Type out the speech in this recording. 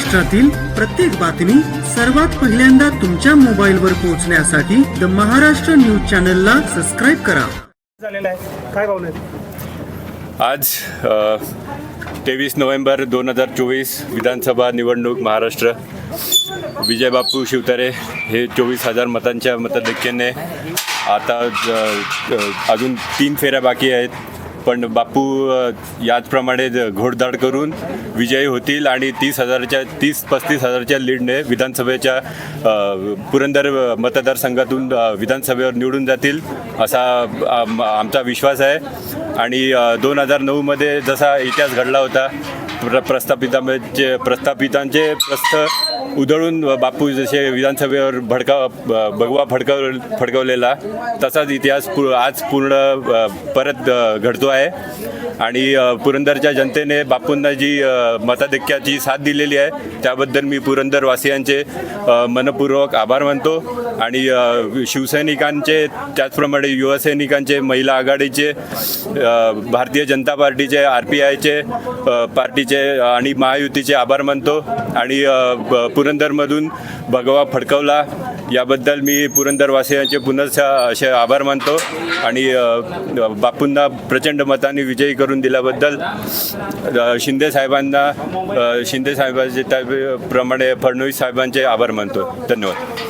महाराष्ट्रातील प्रत्येक बातमी सर्वात पहिल्यांदा तुमच्या मोबाईलवर पोहोचण्यासाठी द महाराष्ट्र न्यूज चॅनलला सबस्क्राईब करा. झालेला आहे. काय भावना आहेत? आज तेवीस नोव्हेंबर दोन हजार चोवीस विधानसभा निवडणूक महाराष्ट्र. विजय बापू शिवतारे हे चोवीस हजार मतांच्या मतदैक्याने आता ज- अजून तीन फेऱ्या बाकी आहेत. पण बापू याचप्रमाणे घोडदाड करून विजयी होतील आणि तीस हजारच्या तीस पस्तीस हजारच्या लीडने विधानसभेच्या पुरंदर मतदारसंघातून विधानसभेवर निवडून जातील असा आमचा विश्वास आहे. आणि दोन हजार नऊमध्ये जसा इतिहास घडला होता प्र प्रस्थापितांचे प्रस्थापितांचे प्रस्थ उधळून बापू जसे विधानसभेवर भडका ब- भगवा फडकव फडकवलेला तसाच इतिहास पु आज पूर्ण परत घडतो आहे. आणि पुरंदरच्या जनतेने बापूंना जी मताधिक्याची साथ दिलेली आहे. त्याबद्दल मी पुरंदरवासियांचे मनपूर्वक आभार मानतो. आणि शिवसैनिकांचे त्याचप्रमाणे युवासैनिकांचे महिला आघाडीचे भारतीय जनता पार्टीचे आर पी आयचे पार्टीचे आणि महायुतीचे आभार मानतो. आणि ब- पुरंदरमधून भगवा फडकवला. याबद्दल मी पुरंदरवासियांचे पुनश्च असे आभार मानतो. आणि बापूंना प्रचंड मताने विजयी करून दिल्याबद्दल शिंदे साहेबांना शिंदे साहेबांचे त्याप्रमाणे फडणवीस साहेबांचे आभार मानतो. धन्यवाद.